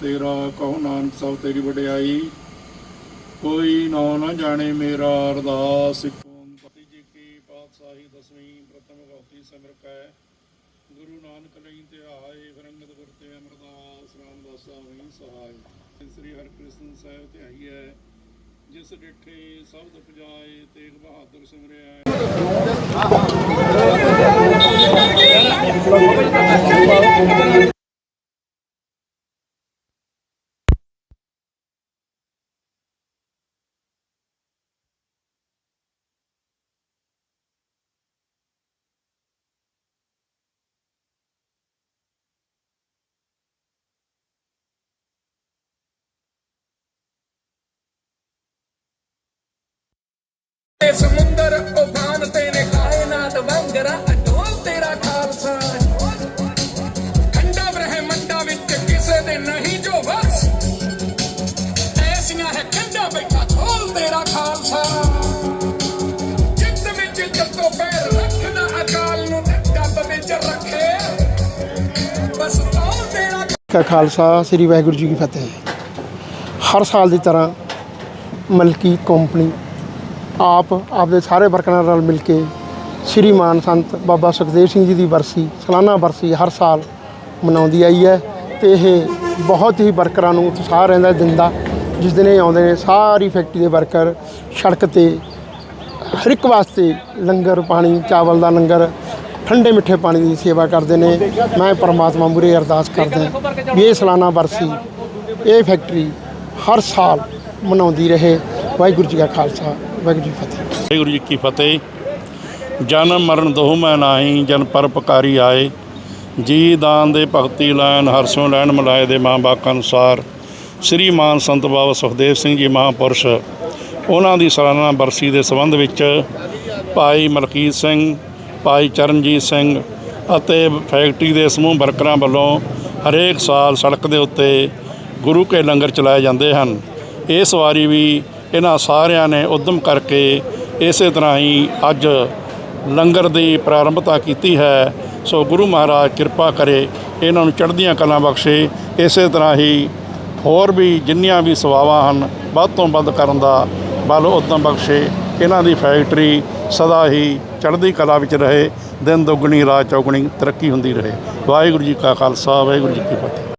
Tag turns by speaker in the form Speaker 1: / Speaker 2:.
Speaker 1: ਤੇਰਾ ਕਹੋ ਨਾਨਕ ਸਭ ਤੇਰੀ ਵਡਿਆਈ, ਕੋਈ ਨਾ ਨਾ ਜਾਣੇ ਮੇਰਾ ਅਰਦਾਸ ਕੌਣ ਪਤੀ ਜੀ ਕੀ ਪਾਤਸ਼ਾਹੀ ਦਸਵੀਂ ਪ੍ਰਥਮ ਗਉਤੀ ਸਿਮਰ ਕੈ, ਗੁਰੂ ਨਾਨਕ ਲਈ ਤੇ ਆਏ ਫਰੰਗਤ ਗੁਰ ਅਮਰਦਾਸ, ਰਾਮਦਾਸਾ ਹੋਈ ਸਹਾਈ। ਸ੍ਰੀ ਹਰਿਕ੍ਰਿਸ਼ਨ ਸਾਹਿਬ ਤੇ ਆਈ ਹੈ, ਜਿਸ ਡਿਠੇ ਸ਼ਬਦ ਪੁਜਾਏ ਤੇਗ ਬਹਾਦਰ ਸਿਮਰਿਆ।
Speaker 2: ਤੇ ਸਮੁੰਦਰ ਉਫਾਨ ਤੇ ਨੇ ਕਾਇਨਾਤ ਵੰਗਰਾ ਅਡੋਲ ਤੇਰਾ ਖਾਲਸਾ। ਖੰਡਾ ਬ੍ਰਹਿਮੰਡਾ ਵਿੱਚ ਕਿਸੇ ਦੇ ਨਹੀਂ ਜੋ ਵਸ। ਐਸੀਆਂ ਹੈ ਖੰਡਾ ਬੈਠਾ ਢੋਲ ਤੇਰਾ ਖਾਲਸਾ। ਜਿੱਤ ਵਿੱਚ ਜੱਤੋ ਪੈਰ ਰੱਖਣਾ ਅਕਾਲ ਨੂੰ ਡੱਬ ਵਿੱਚ ਰੱਖੇ। ਬਸ ਢੋਲ ਤੇਰਾ
Speaker 3: ਕਾ ਖਾਲਸਾ, ਸ੍ਰੀ ਵਾਹਿਗੁਰੂ ਜੀ ਕੀ ਫਤਿਹ। ਹਰ ਸਾਲ ਦੀ ਤਰ੍ਹਾਂ ਮਲਕੀ ਕੰਪਨੀ ਆਪ ਆਪਦੇ ਸਾਰੇ ਵਰਕਰਾਂ ਨਾਲ ਮਿਲ ਕੇ ਸ੍ਰੀ ਮਾਨ ਸੰਤ ਬਾਬਾ ਸੁਖਦੇਵ ਸਿੰਘ ਜੀ ਦੀ ਵਰਸੀ ਸਾਲਾਨਾ ਵਰਸੀ ਹਰ ਸਾਲ ਮਨਾਉਂਦੀ ਆਈ ਹੈ ਤੇ ਇਹ ਬਹੁਤ ਹੀ ਵਰਕਰਾਂ ਨੂੰ ਉਤਸ਼ਾਹ ਰਹਿੰਦਾ ਦਿੰਦਾ ਜਿਸ ਦਿਨ ਇਹ ਆਉਂਦੇ ਨੇ, ਸਾਰੀ ਫੈਕਟਰੀ ਦੇ ਵਰਕਰ ਸੜਕ ਤੇ ਹਰ ਇੱਕ ਵਾਸਤੇ ਲੰਗਰ ਪਾਣੀ, ਚਾਵਲ ਦਾ ਲੰਗਰ, ਠੰਡੇ ਮਿੱਠੇ ਪਾਣੀ ਦੀ ਸੇਵਾ ਕਰਦੇ ਨੇ। ਮੈਂ ਪਰਮਾਤਮਾ ਮੂਰੇ ਅਰਦਾਸ ਕਰਦਾ ਵੀ ਇਹ ਸਾਲਾਨਾ ਵਰਸੀ ਇਹ ਫੈਕਟਰੀ ਹਰ ਸਾਲ ਮਨਾਉਂਦੀ ਰਹੇ। ਵਾਹਿਗੁਰੂ ਜੀ ਕਾ ਖਾਲਸਾ। ਵਾਹਿਗੁਰੂ ਜੀ ਕੀ ਫਤਿਹ।
Speaker 1: ਵਾਹਿਗੁਰੂ ਜੀ ਕੀ ਫਤਿਹ। ਜਨਮ ਮਰਨ ਦੋਹ ਮੈਂ ਨਾਹੀ, ਜਨ ਪਰਪਕਾਰੀ ਆਏ। ਜੀ ਦਾਨ ਦੇ ਭਗਤੀ ਲੈਣ ਹਰਸੋਂ ਲੈਣ ਮਲਾਏ ਦੇ ਮਾਂ ਬਾਕ ਅਨੁਸਾਰ। ਸ੍ਰੀ ਮਾਨ ਸੰਤ ਬਾਬਾ ਸੁਖਦੇਵ ਸਿੰਘ ਜੀ ਮਹਾਂਪੁਰਸ਼, ਉਹਨਾਂ ਦੀ ਸਾਲਾਨਾ ਬਰਸੀ ਦੇ ਸੰਬੰਧ ਵਿੱਚ ਭਾਈ ਮਲਕੀਤ ਸਿੰਘ, ਭਾਈ ਚਰਨਜੀਤ ਸਿੰਘ ਅਤੇ ਫੈਕਟਰੀ ਦੇ ਸਮੂਹ ਵਰਕਰਾਂ ਵੱਲੋਂ ਹਰੇਕ ਸਾਲ ਸੜਕ ਦੇ ਉੱਤੇ ਗੁਰੂ ਕੇ ਲੰਗਰ ਚਲਾਏ ਜਾਂਦੇ ਹਨ। ਇਸ ਵਾਰੀ ਵੀ ਇਹਨਾਂ ਸਾਰਿਆਂ ਨੇ ਉਦਮ ਕਰਕੇ ਇਸੇ ਤਰ੍ਹਾਂ ਹੀ ਅੱਜ ਲੰਗਰ ਦੀ ਪ੍ਰਾਰੰਭਤਾ ਕੀਤੀ ਹੈ। ਸੋ ਗੁਰੂ ਮਹਾਰਾਜ ਕਿਰਪਾ ਕਰੇ ਇਹਨਾਂ ਨੂੰ ਚੜ੍ਹਦੀਆਂ ਕਲਾਂ ਬਖਸ਼ੇ। ਇਸੇ ਤਰ੍ਹਾਂ ਹੀ ਹੋਰ ਵੀ ਜਿੰਨੀਆਂ ਵੀ ਸੇਵਾਵਾਂ ਹਨ, ਵੱਧ ਤੋਂ ਵੱਧ ਕਰਨ ਦਾ ਬਲ ਉਦਮ ਬਖਸ਼ੇ। ਇਹਨਾਂ ਦੀ ਫੈਕਟਰੀ ਸਦਾ ਹੀ ਚੜ੍ਹਦੀ ਕਲਾ ਵਿੱਚ ਰਹੇ। ਦਿਨ ਦੁੱਗਣੀ, ਰਾਤ ਚੌਗਣੀ ਤਰੱਕੀ ਹੁੰਦੀ ਰਹੇ। ਵਾਹਿਗੁਰੂ ਜੀ ਕਾ ਖਾਲਸਾ, ਵਾਹਿਗੁਰੂ ਜੀ ਕੀ ਫਤਿਹ।